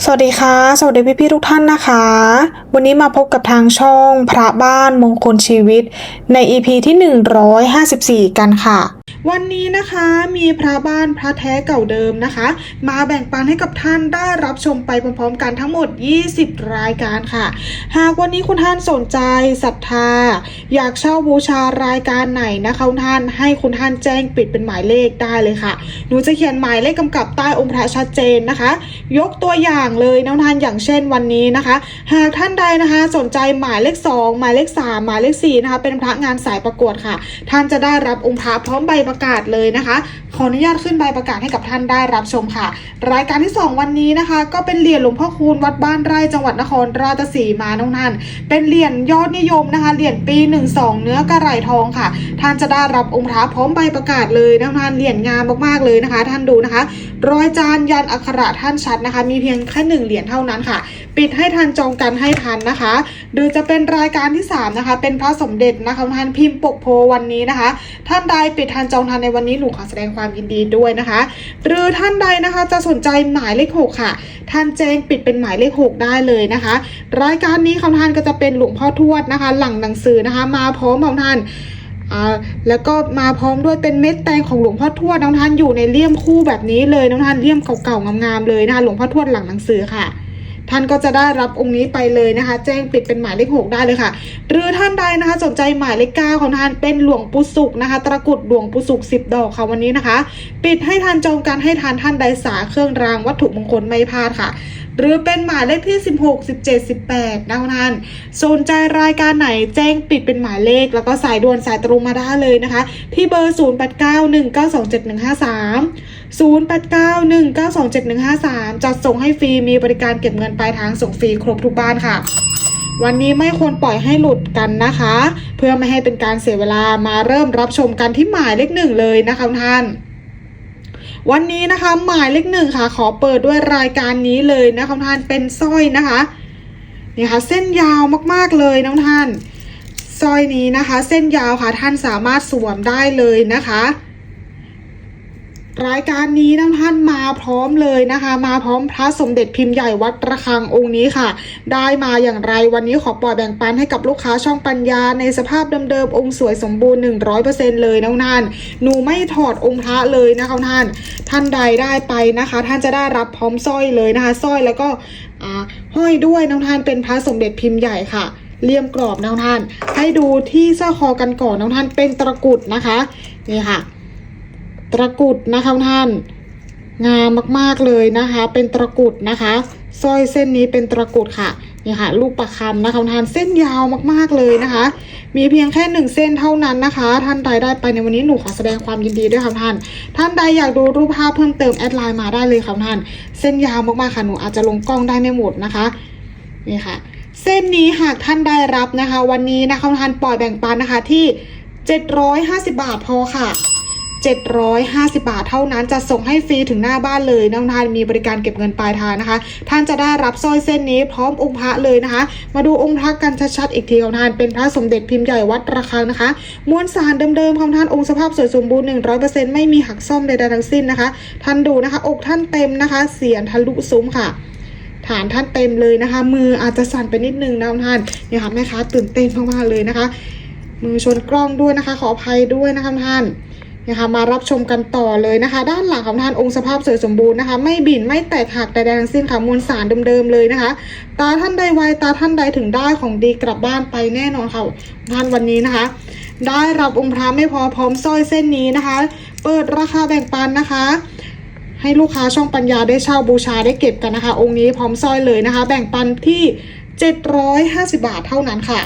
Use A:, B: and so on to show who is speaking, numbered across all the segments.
A: สวัสดีค่ะ สวัสดีพี่ๆทุกท่านนะคะ วันนี้มาพบกับทางช่องพระบ้านมงคลชีวิต ใน EP ที่ 154 กันค่ะ วันนี้นะคะมีพระบ้านพระแท้เก่าเดิมนะคะ มาแบ่งปันให้กับท่านได้รับชมไปพร้อมๆกันทั้งหมด 20 รายการค่ะ หากวันนี้คุณท่านสนใจศรัทธา อยากเช่าบูชารายการไหนนะคะคุณท่านให้คุณท่านแจ้งปิดเป็นหมายเลขได้เลยค่ะหนูจะเขียนหมายเลขกำกับใต้องค์พระชัดเจนนะคะ ยกตัวอย่างเลยนะท่านอย่างเช่นวันนี้นะคะ หากท่านใดนะคะสนใจหมายเลข 2 หมายเลข 3 หมายเลข4นะคะเป็นพระงานสายประกวดค่ะ ท่านจะได้รับองค์พระพร้อมใบประกาศเลยนะคะ ขออนุญาตขึ้นใบประกาศให้กับท่านได้รับชมค่ะ รายการที่ 2 วันนี้นะคะ ก็เป็นเหรียญหลวงพ่อคูณวัดบ้านไร่จังหวัดนครราชสีมาน้องท่านเป็นเหรียญยอดนิยมนะคะเหรียญปี 12 เนื้อกระไหร่ทองค่ะ ท่านจะได้รับองค์พระพร้อมใบประกาศเลยนะท่านเหรียญงามมากๆเลยนะคะ ท่านดูนะคะ รอยจานยันอักขระท่านชัดนะคะ มีเพียงแค่หนึ่งเหรียญเท่านั้นค่ะ ปิดให้ทันจองกันให้ทันนะคะหรือจะเป็นรายการที่ 3 นะคะ เป็นพระสมเด็จนะคะท่านพิมพ์ปกโพวันนี้นะคะ ท่านใดปิดทันจองทันในวันนี้หนูขอแสดงความยินดีด้วยนะคะ หรือท่านใดนะคะจะสนใจหมายเลข6ค่ะ ท่านแจ้งปิดเป็นหมายเลข 6 ได้เลยนะคะ รายการนี้ของท่านก็จะเป็นหลวงพ่อทวดนะคะ หลังหนังสือนะคะ มาพร้อมของท่านอ่าแล้วก็มาพร้อมด้วยเป็นเม็ดแตงของหลวงพ่อทวดน้องท่านอยู่ในเลี่ยมคู่แบบนี้เลยน้องท่านเลี่ยมเก่าๆงามๆเลยนะคะหลวงพ่อทวดหลังหนังสือค่ะ ท่านก็จะได้รับองค์นี้ไปเลยนะคะ แจ้งปิดเป็นหมายเลขหกได้เลยค่ะ หรือท่านใดนะคะ สนใจหมายเลขเก้าของท่านเป็นหลวงปู่สุกนะคะ ตะกรุดหลวงปู่สุกสิบดอกค่ะวันนี้นะคะ ปิดให้ทันจองกันให้ทานท่านใดสาเครื่องรางวัตถุมงคลไม่พลาดค่ะ หรือเป็นหมายเลขที่ 16 17 18นะคะท่านสนใจรายการไหนแจ้งปิดเป็นหมายเลข แล้วก็สายด่วนสายตรงมาได้เลยนะคะ ที่เบอร์ 0891927153 0891927153 จัดส่งให้ฟรีมีบริการเก็บเงินปลายทางส่งฟรีครบทุกบ้านค่ะ วันนี้ไม่ควรปล่อยให้หลุดกันนะคะ เพื่อไม่ให้เป็นการเสียเวลามาเริ่มรับชมกันที่หมายเลขหนึ่งเลยนะคะท่านวันนี้นะคะหมายเลขหนึ่งค่ะ ขอเปิดด้วยรายการนี้เลยนะคะท่านเป็นสร้อยนะคะนี่ค่ะเส้นยาวมากๆเลยน้องท่านสร้อยนี้นะคะ เส้นยาวค่ะท่านสามารถสวมได้เลยนะคะ รายการนี้น้องท่านมาพร้อมเลยนะคะ มาพร้อมพระสมเด็จพิมพ์ใหญ่วัดระฆังองค์นี้ค่ะ ได้มาอย่างไรวันนี้ขอปล่อยแบ่งปันให้กับลูกค้าช่องปัญญาในสภาพเดิมๆองค์สวยสมบูรณ์ 100%เลยน้องท่านหนูไม่ถอดองค์พระเลยนะคะท่านท่านใดได้ไปนะคะ ท่านจะได้รับพร้อมสร้อยเลยนะคะสร้อยแล้วก็ห้อยด้วยน้องท่านเป็นพระสมเด็จพิมพ์ใหญ่ค่ะเลี่ยมกรอบน้องท่าน ให้ดูที่สร้อยคอกันก่อนน้องท่านเป็นตะกุดนะคะนี่ค่ะ ตะกุดนะคะท่าน งามมากๆเลยนะคะ เป็นตะกุดนะคะสร้อยเส้นนี้เป็นตะกุดค่ะนี่ค่ะลูกประคำนะคะท่านเส้นยาวมากๆเลยนะคะ มีเพียงแค่หนึ่งเส้นเท่านั้นนะคะ ท่านใดได้ไปในวันนี้หนูขอแสดงความยินดีด้วยค่ะท่าน ท่านใดอยากดูรูปภาพเพิ่มเติมแอดไลน์มาได้เลยค่ะท่าน เส้นยาวมากๆค่ะหนูอาจจะลงกล้องได้ไม่หมดนะคะนี่ค่ะ เส้นนี้หากท่านได้รับนะคะ วันนี้นะคะท่านปล่อยแบ่งปันนะคะที่ 750 บาทพอค่ะ 750 บาทเท่านั้นจะส่งให้ฟรีถึงหน้าบ้านเลยน้องทานมีบริการเก็บเงินปลายทางนะคะ ท่านจะได้รับสร้อยเส้นนี้พร้อมองค์พระเลยนะคะ มาดูองค์พระกันชัดๆอีกทีของท่านเป็นพระสมเด็จพิมพ์ใหญ่วัดระฆังนะคะมวลสารเดิมๆของท่านองค์สภาพสวยสมบูรณ์100%ไม่มีหักซ่อมใดๆทั้งสิ้นนะคะ ท่านดูนะคะ อกท่านเต็มนะคะ เสียนทะลุซุ้มค่ะฐานท่านเต็มเลยนะคะ มืออาจจะสั่นไปนิดนึงนะท่านเนี่ยค่ะแม่ค้าตื่นเต้นมากๆเลยนะคะ มือชนกล้องด้วยนะคะ ขออภัยด้วยนะคะท่าน นะคะมารับชมกันต่อเลยนะคะ ด้านหลังของท่านองค์สภาพสวยสมบูรณ์นะคะ ไม่บิ่นไม่แตกหักใดๆทั้งสิ้นค่ะมวลสารเดิมๆเลยนะคะ ตาท่านใดไวตาท่านใดถึงได้ของดีกลับบ้านไปแน่นอนค่ะท่านวันนี้นะคะ ได้รับองค์พระไม่พอพร้อมสร้อยเส้นนี้นะคะ เปิดราคาแบ่งปันนะคะให้ลูกค้าช่องปัญญาได้เช่าบูชาได้เก็บกันนะคะ องค์นี้พร้อมสร้อยเลยนะคะ แบ่งปันที่ 750 บาทเท่านั้นค่ะ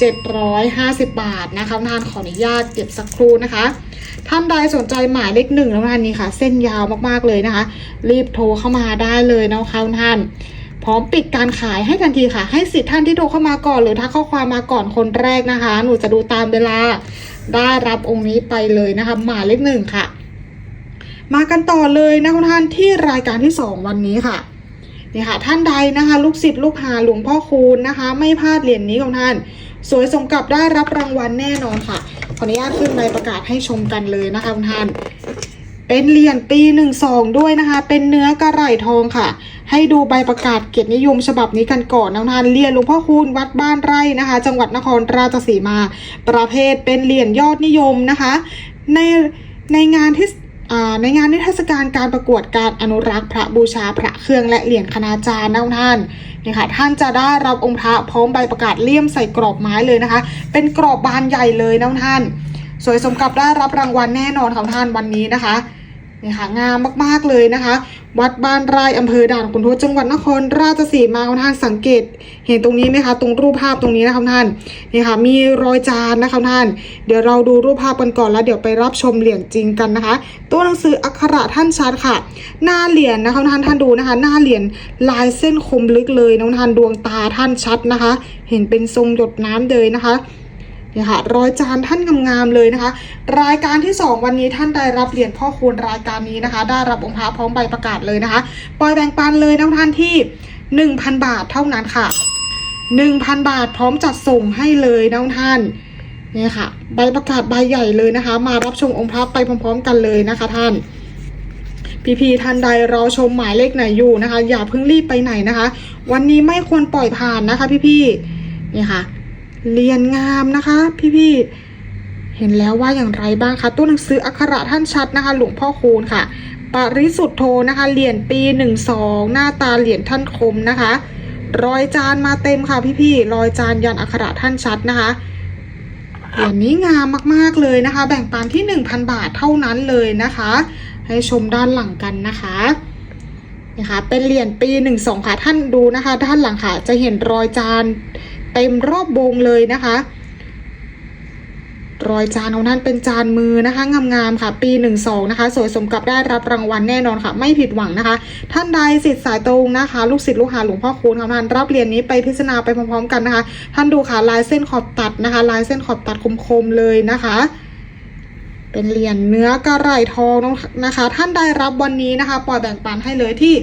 A: 750 บาทนะคะท่านขออนุญาตเก็บสักครู่นะคะท่านใดสนใจหมายเลขหนึ่งแล้วท่านนี้ค่ะ เส้นยาวมากๆเลยนะคะ รีบโทรเข้ามาได้เลยนะคะท่านพร้อมปิดการขายให้ทันทีค่ะ ให้สิทธิ์ท่านที่โทรเข้ามาก่อน หรือถ้าข้อความมาก่อนคนแรกนะคะ หนูจะดูตามเวลาได้รับองค์นี้ไปเลยนะคะ หมายเลขหนึ่งค่ะ มากันต่อเลยนะคะท่านที่รายการที่สองวันนี้ค่ะนี่ค่ะ ท่านใดนะคะ ลูกศิษย์ลูกหาหลวงพ่อคูณนะคะ ไม่พลาดเหรียญนี้ของท่าน สวยสมกับได้รับรางวัลแน่นอนค่ะ ขออนุญาตขึ้นใบประกาศให้ชมกันเลยนะคะคุณท่าน เป็นเหรียญปี12ด้วยนะคะ เป็นเนื้อกระไหล่ทองค่ะ ให้ดูใบประกาศเกียรตินิยมฉบับนี้กันก่อนนะท่านเหรียญหลวงพ่อคูณวัดบ้านไร่นะคะ จังหวัดนครราชสีมา ประเภทเป็นเหรียญยอดนิยมนะคะ ในในงานที่ ในงานนิทรรศการการประกวดการอนุรักษ์พระบูชาพระเครื่องและเหรียญคณาจารย์นะท่านนี่ค่ะท่านจะได้รับองค์พระพร้อมใบประกาศเลี่ยมใส่กรอบไม้เลยนะคะ เป็นกรอบบานใหญ่เลยนะท่าน สวยสมกับได้รับรางวัลแน่นอนของท่านวันนี้นะคะ นี่ค่ะงามมากๆเลยนะคะ วัดบ้านไร่อำเภอด่านขุนทดจังหวัดนครราชสีมาท่านสังเกต เห็นตรงนี้ไหมคะตรงรูปภาพตรงนี้นะคะท่านนี่ค่ะมีรอยจานนะคะท่าน เดี๋ยวเราดูรูปภาพกันก่อนแล้วเดี๋ยวไปรับชมเหรียญจริงกันนะคะ ตัวหนังสืออักขระท่านชัดค่ะ หน้าเหรียญนะคะท่านท่านดูนะคะ หน้าเหรียญลายเส้นคมลึกเลยน้องท่านดวงตาท่านชัดนะคะ เห็นเป็นทรงหยดน้ำเลยนะคะ เนี่ยค่ะร้อยจานท่านงามๆเลยนะคะ รายการที่ 2 วันนี้ท่านได้รับเหรียญพ่อคูณรายการนี้นะคะ ได้รับองค์พระพร้อมใบประกาศเลยนะคะปล่อยแบ่งปันเลยนะท่านที่ 1,000 บาทเท่านั้นค่ะ 1,000 บาทพร้อมจัดส่งให้เลยนะท่านนี่ค่ะ ใบประกาศใบใหญ่เลยนะคะ มารับชมองค์พระไปพร้อม ๆ กันเลยนะคะท่านพี่ๆท่านใดรอชมหมายเลขไหนอยู่นะคะ อย่าเพิ่งรีบไปไหนนะคะ วันนี้ไม่ควรปล่อยผ่านนะคะ พี่ๆเนี่ค่ะ เรียนงามนะคะ พี่ๆเห็นแล้วว่าอย่างไรบ้างคะตัวหนังสืออักขระท่านชัดนะคะ หลวงพ่อคูณค่ะ ปริสุทธโธนะคะเหรียญปีหนึ่งสองหน้าตาเหรียญท่านคมนะคะ รอยจานมาเต็มค่ะพี่ๆรอยจานยันอักขระท่านชัดนะคะเหรียญนี้งามมากๆเลยนะคะ แบ่งปันที่ 1,000 บาทเท่านั้นเลยนะคะ ให้ชมด้านหลังกันนะคะนะคะเป็นเหรียญปีหนึ่งสองค่ะท่านดูนะคะ ด้านหลังค่ะจะเห็นรอยจาน เต็มรอบวงเลยนะคะ รอยจานของท่านเป็นจานมือนะคะงามๆค่ะ ปีหนึ่งสองนะคะ สวยสมกับได้รับรางวัลแน่นอนค่ะ ไม่ผิดหวังนะคะ ท่านใดสิทธิ์สายตรงนะคะ ลูกศิษย์ลูกหาหลวงพ่อคูณของท่านรับเหรียญนี้ไปพิจารณาไปพร้อมๆกันนะคะ ท่านดูค่ะลายเส้นขอบตัดนะคะ ลายเส้นขอบตัดคมๆเลยนะคะเป็นเหรียญเนื้อกระไหล่ทองนะคะ ท่านได้รับวันนี้นะคะปล่อยแบ่งปันให้เลยที่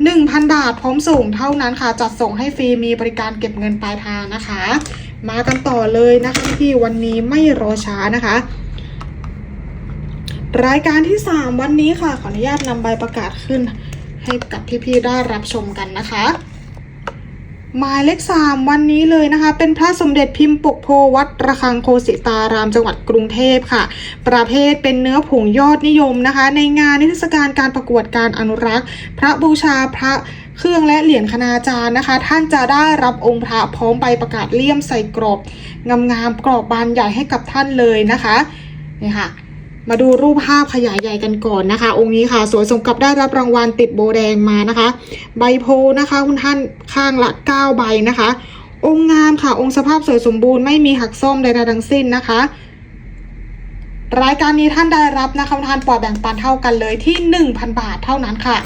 A: 1,000 บาทพร้อมส่งเท่านั้นค่ะ จัดส่งให้ฟรีมีบริการเก็บเงินปลายทางนะคะ มากันต่อเลยนะคะพี่วันนี้ไม่รอช้านะคะ รายการที่ 3 วันนี้ค่ะ ขออนุญาตนำใบประกาศขึ้นให้กับพี่ๆได้รับชมกันนะคะ หมายเลขสามวันนี้เลยนะคะ เป็นพระสมเด็จพิมพ์ปกโพวัดระฆังโคสิตารามจังหวัดกรุงเทพค่ะ ประเภทเป็นเนื้อผงยอดนิยมนะคะ ในงานนิทรรศการการประกวดการอนุรักษ์ พระบูชาพระเครื่องและเหรียญคณาจารย์นะคะ ท่านจะได้รับองค์พระพร้อมใบประกาศเลี่ยมใส่กรอบงามๆกรอบบานใหญ่ให้กับท่านเลยนะคะนี่ค่ะ มาดูรูปภาพขยายใหญ่กันก่อนนะคะ องค์นี้ค่ะ สวยสมกับได้รับรางวัลติดโบแดงมานะคะ ใบโพนะคะคุณท่านข้างละ 9 ใบนะคะ องค์งามค่ะ องค์สภาพสวยสมบูรณ์ไม่มีหักซ่อมใดๆทั้งสิ้นนะคะ รายการนี้ท่านได้รับนะคะท่านปล่อยแบ่งปันเท่ากันเลยที่ 1,000 บาทเท่านั้นค่ะ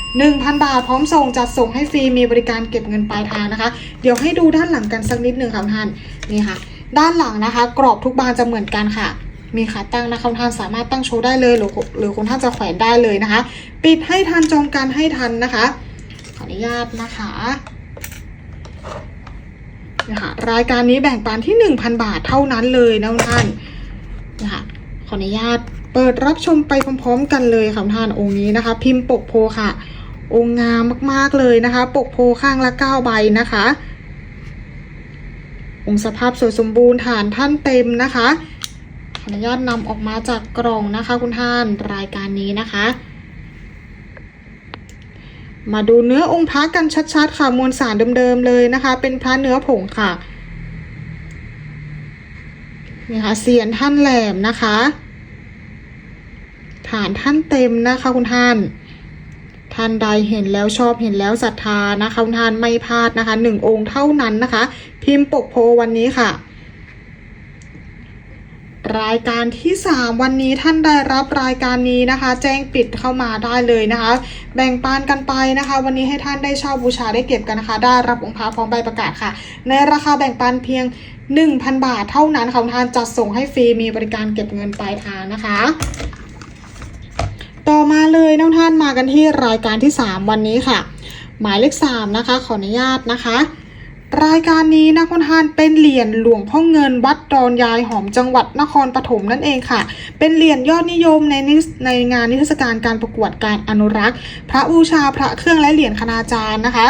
A: 1,000 บาทพร้อมส่งจัดส่งให้ฟรีมีบริการเก็บเงินปลายทางนะคะ เดี๋ยวให้ดูด้านหลังกันสักนิดหนึ่งค่ะท่านนี่ค่ะ ด้านหลังนะคะ กรอบทุกบานจะเหมือนกันค่ะ มีขาตั้งนะคะคุณท่านสามารถตั้งโชว์ได้เลย หรือหรือคุณท่านจะแขวนได้เลยนะคะ ปิดให้ทันจองการให้ทันนะคะ ขออนุญาตนะคะนะคะรายการนี้แบ่งปันที่ 1,000 บาทเท่านั้นเลยนะท่านนะคะขออนุญาตเปิดรับชมไปพร้อม ๆ กันเลยค่ะคุณท่านองค์นี้นะคะ พิมพ์ปกโพค่ะ องค์งามมากๆเลยนะคะ ปกโพข้างละ 9 ใบนะคะ องค์สภาพสวยสมบูรณ์ฐานท่านเต็มนะคะ ออนุญาตนำออกมาจากกล่องนะคะคุณท่านรายการนี้นะคะ มาดูเนื้อองค์พระกันชัดๆ ค่ะมวลสารเดิมๆเลยนะคะ เป็นพระเนื้อผงค่ะนี่ค่ะเสียนท่านแหลมนะคะฐานท่านเต็มนะคะคุณท่าน ท่านใดเห็นแล้วชอบเห็นแล้วศรัทธานะคะคุณท่านไม่พลาดนะคะหนึ่งองค์เท่านั้นนะคะ พิมพ์ปกโพวันนี้ค่ะ รายการที่ 3 วันนี้ท่านได้รับรายการนี้นะคะ แจ้งปิดเข้ามาได้เลยนะคะ แบ่งปันกันไปนะคะ วันนี้ให้ท่านได้เช่าบูชาได้เก็บกันนะคะ ได้รับองค์พระพร้อมใบประกาศค่ะ ในราคาแบ่งปันเพียง 1,000 บาทเท่านั้นค่ะท่านจัดส่งให้ฟรีมีบริการเก็บเงินปลายทางนะคะต่อมาเลยน้องท่านมากันที่รายการที่ 3 วันนี้ค่ะ หมายเลข3นะคะขออนุญาตนะคะ รายการนี้นะคุณทานเป็นเหรียญหลวงพ่อเงินวัดดอนยายหอมจังหวัดนครปฐมนั่นเองค่ะ เป็นเหรียญยอดนิยมในนิสในงานนิทรรศการการประกวดการอนุรักษ์ พระบูชาพระเครื่องและเหรียญคณาจารย์นะคะ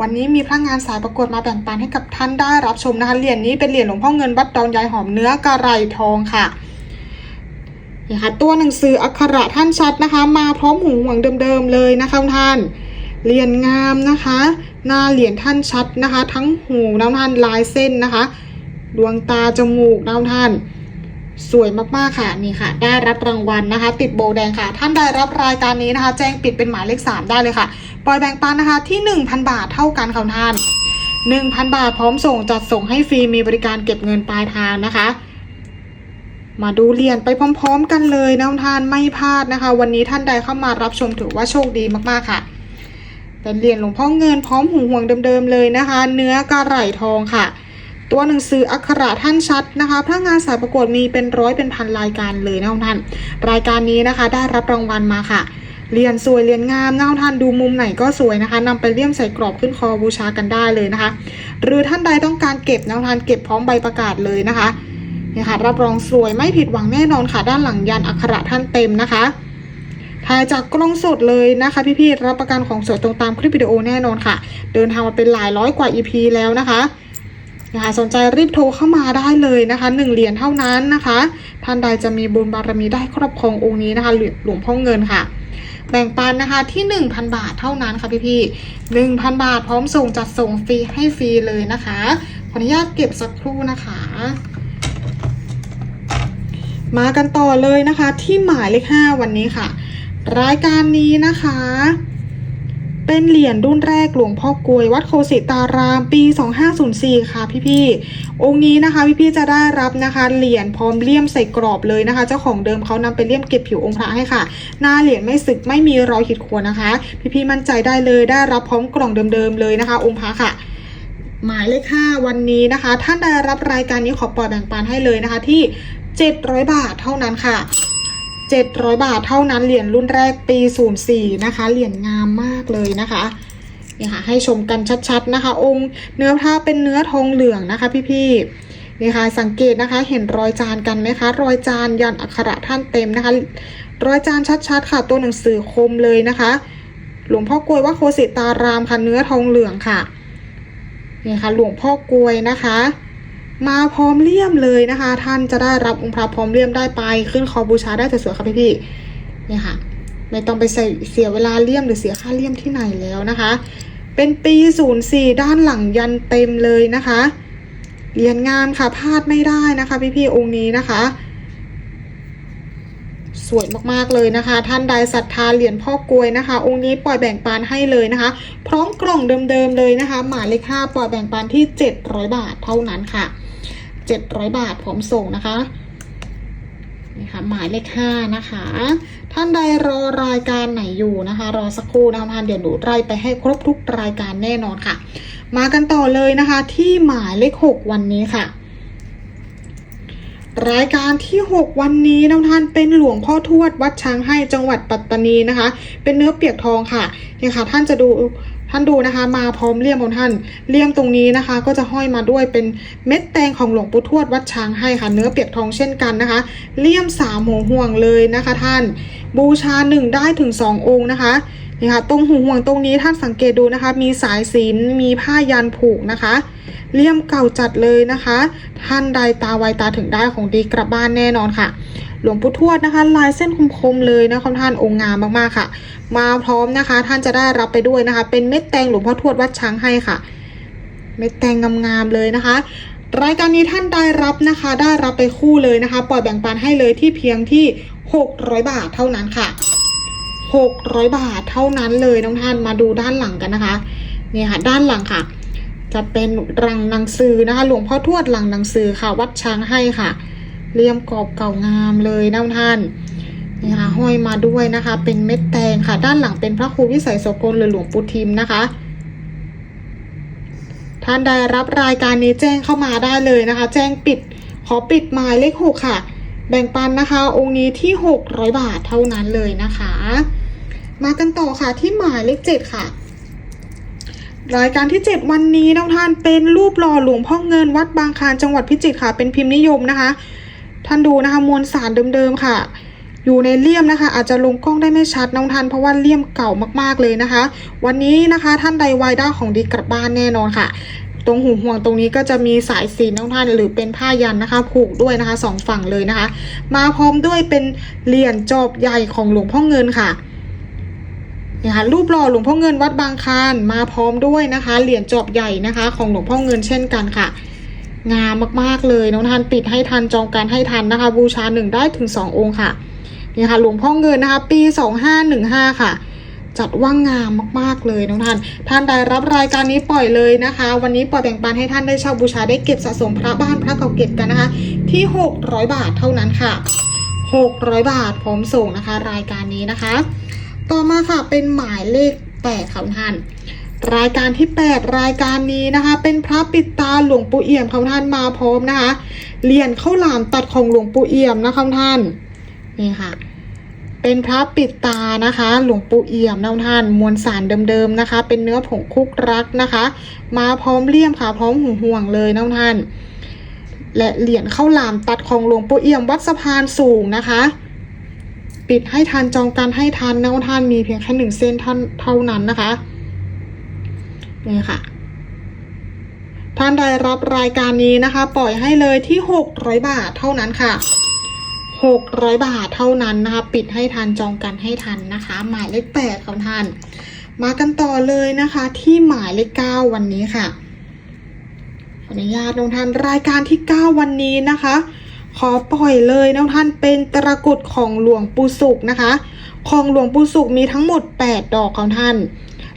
A: วันนี้มีพนักงานสายประกวดมาแบ่งปันให้กับท่านได้รับชมนะคะเหรียญนี้เป็นเหรียญหลวงพ่อเงินวัดดอนยายหอมเนื้อกระไรทองค่ะนี่ค่ะตัวหนังสืออักขระท่านชัดนะคะ มาพร้อมหูหวงเดิมๆเลยนะคะท่าน เหรียญงามนะคะ หน้าเหรียญท่านชัดนะคะ ทั้งหูน้ำท่านลายเส้นนะคะ ดวงตาจมูกน้ำท่าน สวยมากๆค่ะนี่ค่ะ ได้รับรางวัลนะคะ ติดโบแดงค่ะ ท่านได้รับรายการนี้นะคะ แจ้งปิดเป็นหมายเลข 3 ได้เลยค่ะปล่อยแบ่งปันนะคะที่ 1,000 บาทเท่ากันค่ะท่าน 1,000 บาทพร้อมส่งจัดส่งให้ฟรีมีบริการเก็บเงินปลายทางนะคะมาดูเหรียญไปพร้อม ๆ กันเลยนะท่านไม่พลาดนะคะ วันนี้ท่านใดเข้ามารับชมถือว่าโชคดีมากๆค่ะ เป็นเหรียญหลวงพ่อเงินพร้อมหูห่วงเดิมๆเลยนะคะ เนื้อกระไหล่ทองค่ะ ตัวหนังสืออักขระท่านชัดนะคะพนักงานสายประกวดมีเป็นร้อยเป็นพันรายการเลยนะท่าน รายการนี้นะคะได้รับรางวัลมาค่ะเรียญสวยเรียญงามนะท่านดูมุมไหนก็สวยนะคะนำไปเลี่ยมใส่กรอบขึ้นคอบูชากันได้เลยนะคะ หรือท่านใดต้องการเก็บนะท่านเก็บพร้อมใบประกาศเลยนะคะเนี่ยค่ะรับรองสวยไม่ผิดหวังแน่นอนค่ะ ด้านหลังยันอักขระท่านเต็มนะคะ ถ่ายจากกล้องสดเลยนะคะพี่ๆรับประกันของสดตรงตามคลิปวิดีโอแน่นอนค่ะ เดินทางมาเป็นหลายร้อยกว่า EP แล้วนะคะนะคะสนใจรีบโทรเข้ามาได้เลยนะคะหนึ่งเหรียญเท่านั้นนะคะ ท่านใดจะมีบุญบารมีได้ครอบครององค์นี้นะคะหลวงหลวงพ่อเงินค่ะ แบ่งปันนะคะที่ 1,000 บาทเท่านั้นค่ะพี่ๆ1,000บาทพร้อมส่งจัดส่งฟรีให้ฟรีเลยนะคะขออนุญาตเก็บสักครู่นะคะ มากันต่อเลยนะคะที่หมายเลข5วันนี้ค่ะ รายการนี้นะคะ เป็นเหรียญรุ่นแรกหลวงพ่อกลวย วัดโคสิตารามปี 2504 ค่ะพี่ๆองค์นี้นะคะพี่ๆจะได้รับนะคะเหรียญพร้อมเลี่ยมใส่กรอบเลยนะคะ เจ้าของเดิมเขานำไปเลี่ยมเก็บผิวองค์พระให้ค่ะ หน้าเหรียญไม่สึกไม่มีรอยขีดข่วนนะคะ พี่ๆมั่นใจได้เลยได้รับพร้อมกล่องเดิมๆเลยนะคะ องค์พระค่ะหมายเลข5วันนี้นะคะ ท่านได้รับรายการนี้ขอปล่อยแบ่งปันให้เลยนะคะที่ 700 บาทเท่านั้นค่ะ 700 บาทเท่านั้นเหรียญรุ่นแรกปี 04 นะคะ เหรียญงามมากเลยนะคะเนี่ยค่ะให้ชมกันชัดๆนะคะ องค์เนื้อผ้าเป็นเนื้อทองเหลืองนะคะ พี่ๆนี่ค่ะสังเกตนะคะเห็นรอยจานกันไหมคะ รอยจานยันอักขระท่านเต็มนะคะ รอยจานชัดๆ ค่ะ ตัวหนังสือคมเลยนะคะ หลวงพ่อกลวยว่าโคสิตารามค่ะเนื้อทองเหลืองค่ะนี่ค่ะหลวงพ่อกลวยนะคะ มาพร้อมเลี่ยมเลยนะคะ ท่านจะได้รับองค์พระพร้อมเลี่ยมได้ไป ขึ้นคอบูชาได้สวยๆค่ะพี่พี่ๆนี่ค่ะ ไม่ต้องไปเสียเวลาเลี่ยมหรือเสียค่าเลี่ยมที่ไหนแล้วนะคะ เป็นปี04ด้านหลังยันเต็มเลยนะคะเหรียญงามค่ะพลาดไม่ได้นะคะ พี่พี่ๆองค์นี้นะคะสวยมากๆเลยนะคะ ท่านใดศรัทธาเหรียญพ่อกลวยนะคะ องค์นี้ปล่อยแบ่งปันให้เลยนะคะ พร้อมกล่องเดิมๆเลยนะคะ หมายเลขห้าปล่อยแบ่งปันที่ 700 บาทเท่านั้นค่ะ 700 บาทพร้อมส่งนะคะนี่ค่ะหมายเลขห้านะคะ ท่านใดรอรายการไหนอยู่นะคะ รอสักครู่นะคะท่านเดี๋ยวดูไล่ไปให้ครบทุกรายการแน่นอนค่ะ มากันต่อเลยนะคะ ที่หมายเลขหกวันนี้ค่ะ รายการที่6วันนี้น้องท่านเป็นหลวงพ่อทวดวัดช้างให้จังหวัดปัตตานีนะคะ เป็นเนื้อเปียกทองค่ะเนี่ยค่ะ ท่านจะดู ท่านดูนะคะ มาพร้อมเลี่ยมของท่านเลี่ยมตรงนี้นะคะ ก็จะห้อยมาด้วยเป็นเม็ดแตงของหลวงปู่ทวดวัดช้างให้ค่ะ เนื้อเปียกทองเช่นกันนะคะ เลี่ยมสามหัวห่วงเลยนะคะ ท่าน บูชาหนึ่งได้ถึงสององค์นะคะนี่ค่ะตรงหูห่วงตรงนี้ท่านสังเกตดูนะคะ มีสายศีลมีผ้ายันผูกนะคะ เลี่ยมเก่าจัดเลยนะคะ ท่านใดตาไวตาถึงได้ของดีกลับบ้านแน่นอนค่ะ หลวงปู่ทวดนะคะ ลายเส้นคมๆเลยนะคะท่านองค์งามมากๆค่ะ มาพร้อมนะคะ ท่านจะได้รับไปด้วยนะคะ เป็นเม็ดแตงหลวงพ่อทวดวัดช้างให้ค่ะ เม็ดแตงงามๆเลยนะคะ รายการนี้ท่านได้รับนะคะ ได้รับไปคู่เลยนะคะ ปล่อยแบ่งปันให้เลยที่เพียงที่ 600 บาทเท่านั้นค่ะ 600 บาทเท่านั้นเลยน้องท่านมาดูด้านหลังกันนะคะนี่ค่ะด้านหลังค่ะ จะเป็นรังหนังสือนะคะ หลวงพ่อทวดหลังหนังสือค่ะ วัดช้างให้ค่ะ เลี่ยมกรอบเก่างามเลยนะท่านนี่ค่ะห้อยมาด้วยนะคะ เป็นเม็ดแตงค่ะ ด้านหลังเป็นพระครูวิสัยโสกลหรือหลวงปู่ทิมนะคะ ท่านใดรับรายการนี้แจ้งเข้ามาได้เลยนะคะ แจ้งปิดขอปิดหมายเลขหกค่ะ แบ่งปันนะคะ องค์นี้ที่600บาทเท่านั้นเลยนะคะ มากันต่อค่ะที่หมายเลขเจ็ดค่ะรายการที่ 7 วันนี้น้องท่านเป็นรูปหล่อหลวงพ่อเงินวัดบางคลานจังหวัดพิจิตรค่ะ เป็นพิมพ์นิยมนะคะ ท่านดูนะคะมวลสารเดิมๆค่ะ อยู่ในเลี่ยมนะคะ อาจจะลงกล้องได้ไม่ชัดน้องทันเพราะว่าเลี่ยมเก่ามากๆเลยนะคะ วันนี้นะคะท่านใดวายได้ของดีกลับบ้านแน่นอนค่ะ ตรงหูห่วงตรงนี้ก็จะมีสายสีน้องท่านหรือเป็นผ้ายันนะคะ ผูกด้วยนะคะสองฝั่งเลยนะคะ มาพร้อมด้วยเป็นเหรียญจอบใหญ่ของหลวงพ่อเงินค่ะนี่ค่ะรูปหล่อหลวงพ่อเงินวัดบางคานมาพร้อมด้วยนะคะ เหรียญจอบใหญ่นะคะ ของหลวงพ่อเงินเช่นกันค่ะ งามมากๆเลยน้องทันปิดให้ทันจองการให้ทันนะคะ บูชาหนึ่งได้ถึงสององค์ค่ะนี่ค่ะหลวงพ่อเงินนะคะ ปีสองห้าหนึ่งห้าค่ะ จัดว่างงามมากๆเลยน้องท่านท่านใดรับรายการนี้ปล่อยเลยนะคะ วันนี้ปล่อยแบ่งปันให้ท่านได้เช่าบูชาได้เก็บสะสมพระบ้านพระเก่าเก็บกันนะคะ ที่600บาทเท่านั้นค่ะ600บาทพร้อมส่งนะคะ รายการนี้นะคะ ต่อมาค่ะเป็นหมายเลข8ค่ะท่าน รายการที่ 8 รายการนี้นะคะ เป็นพระปิดตาหลวงปู่เอี่ยมค่ะท่านมาพร้อมนะคะเหรียญข้าวหลามตัดของหลวงปู่เอี่ยมนะคะท่านนี่ค่ะ เป็นพระปิดตานะคะ หลวงปู่เอี่ยมนะท่านมวลสารเดิมๆนะคะ เป็นเนื้อผงคุกรักนะคะ มาพร้อมเลี่ยมค่ะพร้อมหูห่วงเลยนะท่าน และเหรียญข้าวหลามตัดของหลวงปู่เอี่ยมวัดสะพานสูงนะคะปิดให้ทันจองการให้ทันนะท่านมีเพียงแค่หนึ่งเส้นท่านเท่านั้นนะคะ นี่ค่ะ ท่านใดรับรายการนี้นะคะ ปล่อยให้เลยที่ 600 บาทเท่านั้นค่ะ 600 บาทเท่านั้นนะคะ ปิดให้ทันจองกันให้ทันนะคะ หมายเลขแปดของท่าน มากันต่อเลยนะคะ ที่หมายเลขเก้าวันนี้ค่ะขออนุญาตน้องท่านรายการที่ 9 วันนี้นะคะ ขอปล่อยเลยน้องท่านเป็นตะกุดของหลวงปู่สุกนะคะ ของหลวงปู่สุกมีทั้งหมด 8 ดอกของท่าน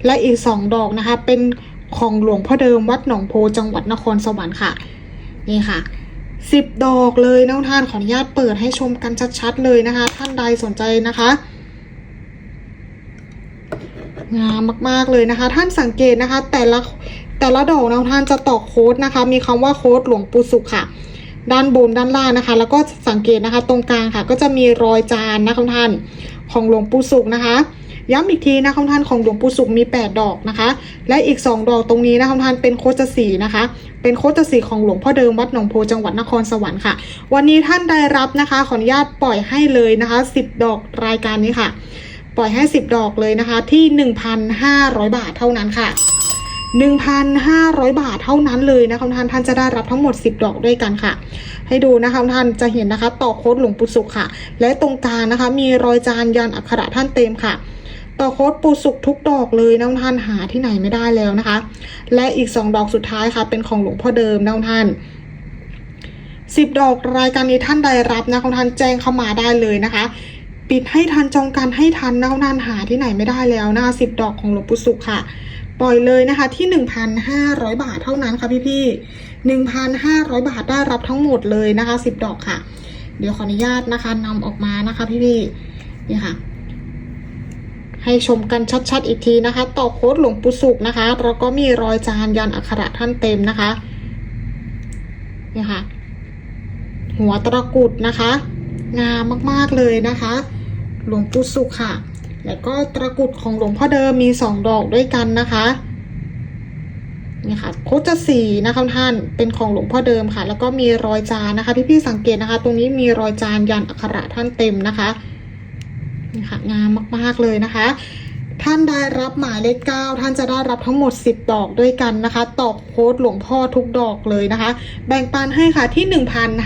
A: และอีก 2 ดอกนะคะ เป็นของหลวงพ่อเดิมวัดหนองโพจังหวัดนครสวรรค์ค่ะ นี่ค่ะสิบดอกเลยน้องท่านขออนุญาตเปิดให้ชมกันชัดๆเลยนะคะ ท่านใดสนใจนะคะงามมากๆเลยนะคะ ท่านสังเกตนะคะ แต่ละแต่ละดอกน้องท่านจะต่อโค้ดนะคะ มีคำว่าโค้ดหลวงปู่สุขค่ะ ด้านบนด้านล่างนะคะ แล้วก็สังเกตนะคะ ตรงกลางค่ะ ก็จะมีรอยจานนะคะท่านของหลวงปู่สุขนะคะ ย้ำอีกทีนะคะท่านของหลวงปู่สุขมี 8 ดอกนะคะ และอีก 2 ดอกตรงนี้นะคะท่านเป็นโคจสีนะคะ เป็นโคจสีของหลวงพ่อเดิมวัดหนองโพจังหวัดนครสวรรค์ค่ะ วันนี้ท่านได้รับนะคะขออนุญาตปล่อยให้เลยนะคะ 10 ดอกรายการนี้ค่ะ ปล่อยให้ 10 ดอกเลยนะคะที่ 1,500 บาทเท่านั้นค่ะ1,500 บาทเท่านั้นเลยนะคะท่านท่านจะได้รับทั้งหมด 10 ดอกด้วยกันค่ะ ให้ดูนะคะท่านจะเห็นนะคะต่อโค้ดหลวงปู่สุขค่ะ และตรงกลางนะคะ มีรอยจานยันอักขระท่านเต็มค่ะ ต่อโค้ดปูสุกทุกดอกเลยน้องท่านหาที่ไหนไม่ได้แล้วนะคะ และอีก2ดอกสุดท้ายค่ะ เป็นของหลวงพ่อเดิมน้องท่านสิบดอกรายการนี้ท่านใดรับนะของท่านแจ้งเข้ามาได้เลยนะคะ ปิดให้ทันจองการให้ทันนะของท่านหาที่ไหนไม่ได้แล้วนะคะสิบดอกของหลวงปู่สุขค่ะ ปล่อยเลยนะคะที่1,500บาทเท่านั้นค่ะพี่ๆ1,500บาทได้รับทั้งหมดเลยนะคะ10ดอกค่ะ เดี๋ยวขออนุญาตนะคะนำออกมานะคะพี่ๆนี่ค่ะ ให้ชมกันชัดๆอีกทีนะคะ ต่อโค้ดหลวงปู่สุกนะคะแล้วก็มีรอยจานยันอักขระท่านเต็มนะคะนี่ค่ะ หัวตะกุดนะคะ งามมากๆเลยนะคะ หลวงปู่สุขค่ะ แล้วก็ตะกุดของหลวงพ่อเดิมมีสองดอกด้วยกันนะคะนี่ค่ะโคจสีนะคะท่านเป็นของหลวงพ่อเดิมค่ะ แล้วก็มีรอยจานนะคะพี่ๆสังเกตนะคะ ตรงนี้มีรอยจานยันอักขระท่านเต็มนะคะ คะงามมาก ๆ เลยนะคะ ท่านได้รับหมายเลขเก้าท่านจะได้รับทั้งหมด 10 ดอกด้วยกันนะคะ ตอกโค้ดหลวงพ่อทุกดอกเลยนะคะ แบ่งปันให้ค่ะที่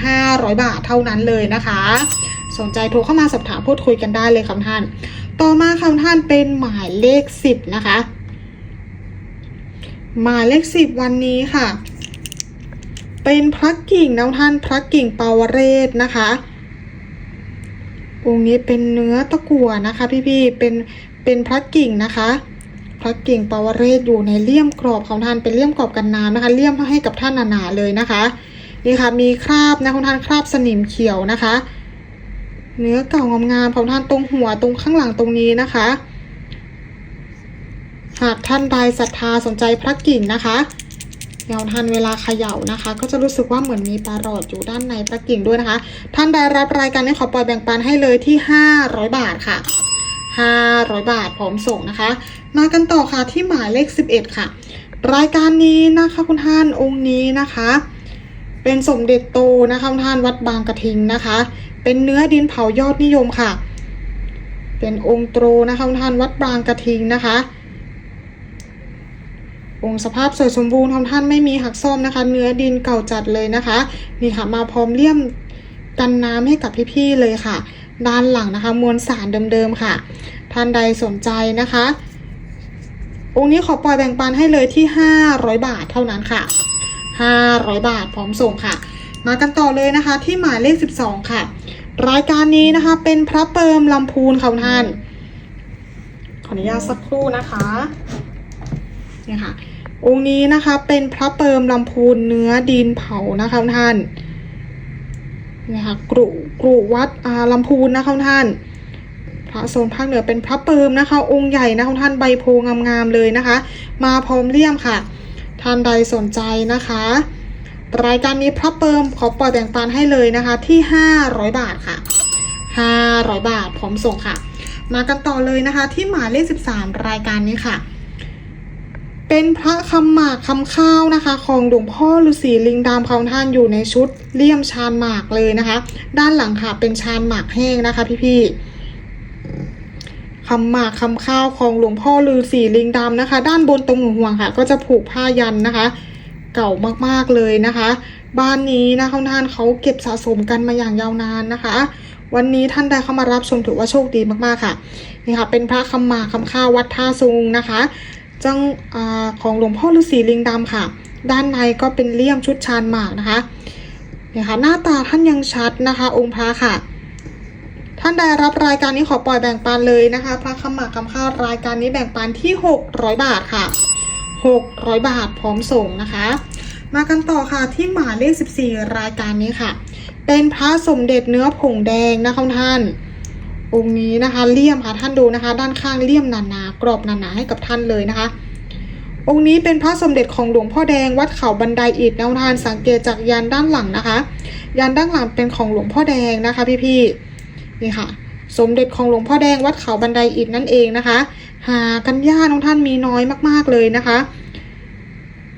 A: 1,500 บาทเท่านั้นเลยนะคะ สนใจโทรเข้ามาสอบถามพูดคุยกันได้เลยค่ะท่าน ต่อมาค่ะท่านเป็นหมายเลข 10 นะคะ หมายเลข 10 วันนี้ค่ะ เป็นพระกิ่งนะท่านพระกิ่งปาวเรศนะคะ องค์นี้เป็นเนื้อตะกั่วนะคะ พี่ๆ เป็นเป็นพระกิ่งนะคะ พระกิ่งปวเรศอยู่ในเลี่ยมกรอบของท่านเป็นเลี่ยมกรอบกันน้ำนะคะ เลี่ยมให้กับท่านหนาๆเลยนะคะ นี่ค่ะมีคราบนะของท่านคราบสนิมเขียวนะคะ เนื้อเก่างามๆของท่านตรงหัวตรงข้างหลังตรงนี้นะคะ หากท่านใดศรัทธาสนใจพระกิ่งนะคะ เดี๋ยท่านเวลาเขย่านะคะ ก็จะรู้สึกว่าเหมือนมีปลาหลอดอยู่ด้านในพระกิ่งด้วยนะคะ ท่านใดรับรายการนี้ขอปล่อยแบ่งปันให้เลยที่ 500 บาทค่ะ 500 บาทพร้อมส่งนะคะ มากันต่อค่ะที่หมายเลข 11 ค่ะ รายการนี้นะคะคุณท่านองค์นี้นะคะ เป็นสมเด็จโตนะคะคุณท่านวัดบางกระทิงนะคะ เป็นเนื้อดินเผายอดนิยมค่ะ เป็นองค์โตนะคะคุณท่านวัดบางกระทิงนะคะ องค์สภาพสวยสมบูรณ์ของท่านไม่มีหักซ่อมนะคะ เนื้อดินเก่าจัดเลยนะคะ นี่ค่ะมาพร้อมเลี่ยมกันน้ำให้กับพี่ๆเลยค่ะ ด้านหลังนะคะ มวลสารเดิมๆค่ะ ท่านใดสนใจนะคะ องค์นี้ขอปล่อยแบ่งปันให้เลยที่ 500 บาทเท่านั้นค่ะ 500 บาทพร้อมส่งค่ะ มากันต่อเลยนะคะ ที่หมายเลข 12 ค่ะ รายการนี้นะคะเป็นพระเปิมลำพูนค่ะท่านขออนุญาตสักครู่นะคะเนี่ยค่ะ องค์นี้นะคะเป็นพระเปิมลำพูนเนื้อดินเผานะคะท่านนี่ยค่ะกรุกรุวัดอาลำพูนนะคะท่าน พระโซนภาคเหนือเป็นพระเปิมนะคะ องค์ใหญ่นะคุณท่านใบโพงามๆเลยนะคะ มาพร้อมเลี่ยมค่ะ ท่านใดสนใจนะคะ รายการนี้พระเปิมขอปล่อยแบ่งปันให้เลยนะคะที่500บาทค่ะ500บาทพร้อมส่งค่ะ มากันต่อเลยนะคะที่หมายเลข 13 รายการนี้ค่ะ เป็นพระคำหมากคำข้าวนะคะ ของหลวงพ่อฤาษีลิงดำของท่านอยู่ในชุดเลี่ยมชานหมากเลยนะคะ ด้านหลังค่ะเป็นชานหมากแห้งนะคะ พี่ๆคำหมากคำข้าวของหลวงพ่อฤาษีลิงดำนะคะ ด้านบนตรงหัวห่วงค่ะ ก็จะผูกผ้ายันนะคะ เก่ามากๆเลยนะคะ บ้านนี้นะคะท่านเขาเก็บสะสมกันมาอย่างยาวนานนะคะวันนี้ท่านใดเข้ามารับชมถือว่าโชคดีมากๆค่ะนี่ค่ะ เป็นพระคำหมากคำข้าววัดท่าซุงนะคะ จังอาของหลวงพ่อฤาษีลิงดำค่ะ ด้านในก็เป็นเลี่ยมชุดชานหมากนะคะเนี่ยค่ะหน้าตาท่านยังชัดนะคะ องค์พระค่ะ ท่านใดรับรายการนี้ขอปล่อยแบ่งปันเลยนะคะ พระคำหมากคำข้าวรายการนี้แบ่งปันที่ 600 บาทค่ะ 600 บาทพร้อมส่งนะคะ มากันต่อค่ะที่หมายเลข 14 รายการนี้ค่ะ เป็นพระสมเด็จเนื้อผงแดงนะคะท่าน องค์นี้นะคะเลี่ยมค่ะท่านดูนะคะ ด้านข้างเลี่ยมหนาๆกรอบหนาๆให้กับท่านเลยนะคะ องค์นี้เป็นพระสมเด็จของหลวงพ่อแดงวัดเขาบันไดอิฐแนวทานสังเกตจากยันด้านหลังนะคะยันด้านหลังเป็นของหลวงพ่อแดงนะคะ พี่ๆนี่ค่ะ สมเด็จของหลวงพ่อแดงวัดเขาบันไดอิฐนั่นเองนะคะ หากันยากน้องท่านมีน้อยมากๆเลยนะคะ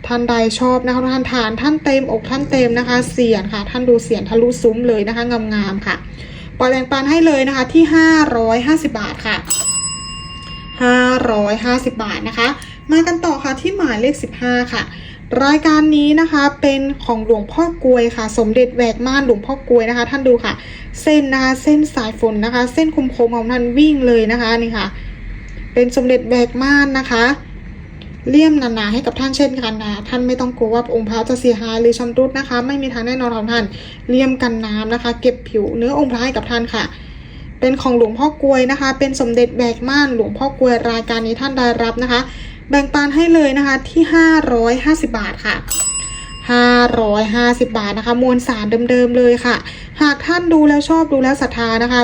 A: ท่านใดชอบนะคะท่านทานท่านเต็มอกท่านเต็มนะคะ เสียนค่ะ ท่านดูเสียนทะลุซุ้มเลยนะคะงามๆค่ะ ปล่อยแบ่งปันให้เลยนะคะที่ 550 บาทค่ะ 550 บาทนะคะ มากันต่อค่ะที่หมายเลข 15 ค่ะ รายการนี้นะคะเป็นของหลวงพ่อกลวยค่ะ สมเด็จแหวกม่านหลวงพ่อกลวยนะคะ ท่านดูค่ะ เส้นนะคะเส้นสายฝนนะคะ เส้นคมๆของท่านวิ่งเลยนะคะนี่ค่ะ เป็นสมเด็จแหวกม่านนะคะ เลี่ยมหนาๆให้กับท่านเช่นกันนะท่านไม่ต้องกลัวว่าองค์พระจะเสียหายหรือชำรุดนะคะ ไม่มีทางแน่นอนของท่านเลี่ยมกันน้ำนะคะ เก็บผิวเนื้อองค์พระให้กับท่านค่ะ เป็นของหลวงพ่อกลวยนะคะ เป็นสมเด็จแบกม่านหลวงพ่อกลวยรายการนี้ท่านได้รับนะคะ แบ่งปันให้เลยนะคะที่ 550 บาทค่ะ550 บาทนะคะ มวลสารเดิมๆเลยค่ะ หากท่านดูแล้วชอบดูแล้วศรัทธานะคะ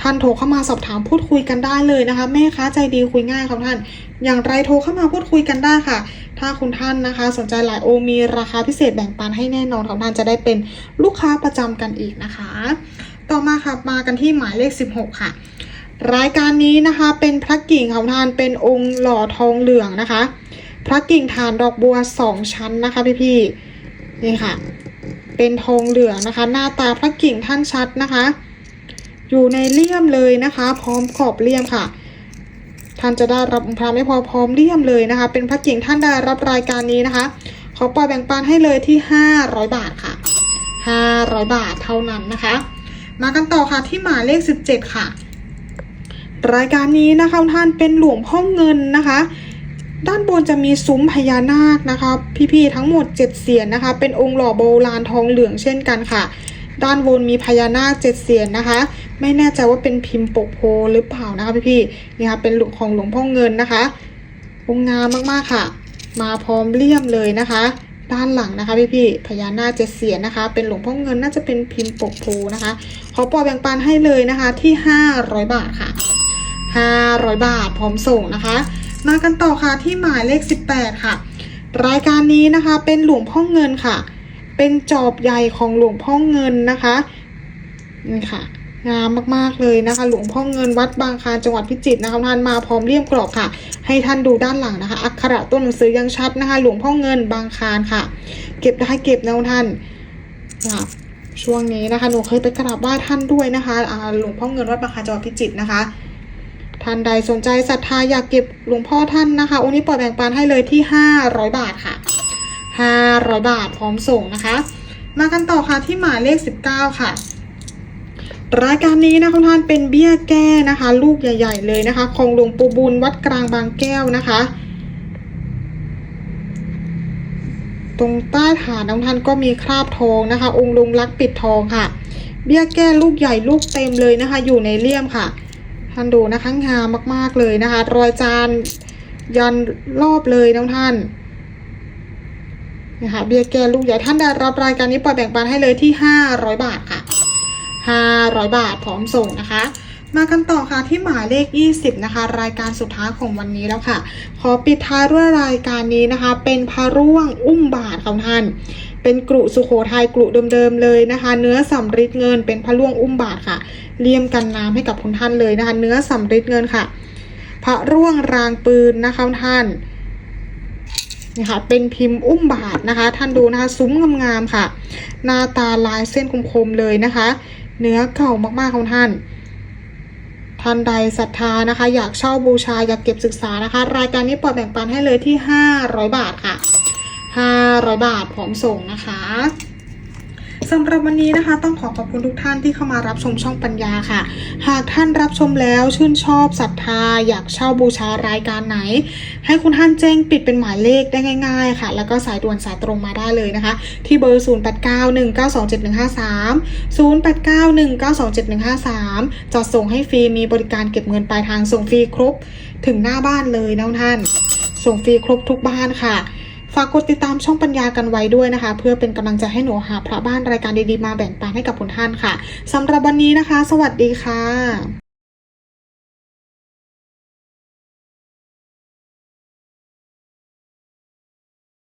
A: ท่านโทรเข้ามาสอบถามพูดคุยกันได้เลยนะคะ แม่ค้าใจดีคุยง่ายครับท่าน อย่างไรโทรเข้ามาพูดคุยกันได้ค่ะ ถ้าคุณท่านนะคะ สนใจหลายโอมีราคาพิเศษแบ่งปันให้แน่นอนของท่านจะได้เป็นลูกค้าประจำกันอีกนะคะ ต่อมาค่ะมากันที่หมายเลข 16 ค่ะ รายการนี้นะคะเป็นพระกิ่งของท่านเป็นองค์หล่อทองเหลืองนะคะ พระกิ่งฐานดอกบัวสองชั้นนะคะพี่ๆนี่ค่ะ เป็นทองเหลืองนะคะ หน้าตาพระกิ่งท่านชัดนะคะ อยู่ในเลี่ยมเลยนะคะ พร้อมขอบเลี่ยมค่ะ ท่านจะได้รับองค์พระไม่พอพร้อมเลี่ยมเลยนะคะ เป็นพระกิ่งท่านได้รับรายการนี้นะคะขอปล่อยแบ่งปันให้เลยที่ 500 บาทค่ะ 500 บาทเท่านั้นนะคะ มากันต่อค่ะที่หมายเลข 17 ค่ะ รายการนี้นะคะท่านเป็นหลวงพ่อเงินนะคะด้านบนจะมีซุ้มพญานาคนะคะพี่ๆทั้งหมด 7 เสียนนะคะ เป็นองค์หล่อโบราณทองเหลืองเช่นกันค่ะ ด้านบนมีพญานาคเจ็ดเสียนนะคะ ไม่แน่ใจว่าเป็นพิมพ์ปกโพหรือเปล่านะคะพี่ๆนี่ค่ะเป็นหลวงของหลวงพ่อเงินนะคะองค์งามมากๆค่ะ มาพร้อมเลี่ยมเลยนะคะ ด้านหลังนะคะพี่ๆพญานาคเจ็ดเสียนนะคะ เป็นหลวงพ่อเงินน่าจะเป็นพิมพ์ปกโพนะคะขอปล่อยแบ่งปันให้เลยนะคะที่ 500 บาทค่ะ 500 บาทพร้อมส่งนะคะมากันต่อค่ะที่หมายเลข 18 ค่ะ รายการนี้นะคะเป็นหลวงพ่อเงินค่ะ เป็นจอบใหญ่ของหลวงพ่อเงินนะคะนี่ค่ะงามมากๆเลยนะคะ หลวงพ่อเงินวัดบางคลานจังหวัดพิจิตรนะคะท่านมาพร้อมเลี่ยมกรอบค่ะ ให้ท่านดูด้านหลังนะคะ อักขระตัวหนังสือยังชัดนะคะ หลวงพ่อเงินบางคลานค่ะ เก็บได้เก็บนะท่านค่ะช่วงนี้นะคะหนูเคยไปกราบไหว้ท่านด้วยนะคะอาหลวงพ่อเงินวัดบางคลานจังหวัดพิจิตรนะคะท่านใดสนใจศรัทธาอยากเก็บหลวงพ่อท่านนะคะองค์นี้ปล่อยแบ่งปันให้เลยที่ 500 บาทค่ะ 500 บาทพร้อมส่งนะคะ มากันต่อค่ะที่หมายเลข 19 ค่ะรายการนี้นะคะทุกท่านเป็นเบี้ยแก้นะคะ ลูกใหญ่ ๆ เลยนะคะของหลวงปู่บุญวัดกลางบางแก้วนะคะ ตรงใต้ฐานน้องท่านก็มีคราบทองนะคะ องค์ลุงลักปิดทองค่ะ เบี้ยแก้ลูกใหญ่ลูกเต็มเลยนะคะ อยู่ในเลี่ยมค่ะ ท่านดูนะคะงามมากๆเลยนะคะ รอยจานยันรอบเลยน้องท่าน นะคะเบี้ยแก้ลูกใหญ่ท่านได้รับรายการนี้ปล่อยแบ่งปันให้เลยที่ 500 บาทค่ะ 500 บาทพร้อมส่งนะคะ มากันต่อค่ะที่หมายเลข 20 นะคะ รายการสุดท้ายของวันนี้แล้วค่ะ ขอปิดท้ายด้วยรายการนี้นะคะ เป็นพระร่วงอุ้มบาทของท่านเป็นกรุสุโขทัยกรุเดิมๆเลยนะคะ เนื้อสำริดเงินเป็นพระร่วงอุ้มบาทค่ะเลี่ยมกันน้ำให้กับคุณท่านเลยนะคะ เนื้อสำริดเงินค่ะ พระร่วงรางปืนนะคะท่าน นี่ค่ะ เป็นพิมพ์อุ้มบาทนะคะ ท่านดูนะคะ ซุ้มงามๆค่ะ หน้าตาลายเส้นคมๆเลยนะคะ เนื้อเก่ามากๆของท่านท่านใดศรัทธานะคะ อยากเช่าบูชาอยากเก็บศึกษานะคะ รายการนี้ปล่อยแบ่งปันให้เลยที่ 500 บาทค่ะ 500 บาทพร้อมส่งนะคะ สำหรับวันนี้นะคะ ต้องขอขอบคุณทุกท่านที่เข้ามารับชมช่องปัญญาค่ะ หากท่านรับชมแล้วชื่นชอบศรัทธา อยากเช่าบูชารายการไหน ให้คุณท่านแจ้งปิดเป็นหมายเลขได้ง่าย ๆ ค่ะ แล้วก็สายด่วนสายตรงมาได้เลยนะคะ ที่เบอร์ 0891927153 0891927153จะส่งให้ฟรีมีบริการเก็บเงินปลายทางส่งฟรีครบ ถึงหน้าบ้านเลยนะท่าน ส่งฟรีครบทุกบ้านค่ะ ฝากกดติดตามช่องปัญญากันไว้ด้วยนะคะ เพื่อเป็นกำลังใจให้หนูหาพระบ้านรายการดีๆมาแบ่งปันให้กับคุณท่านค่ะสำหรับวันนี้นะคะ สวัสดีค่ะ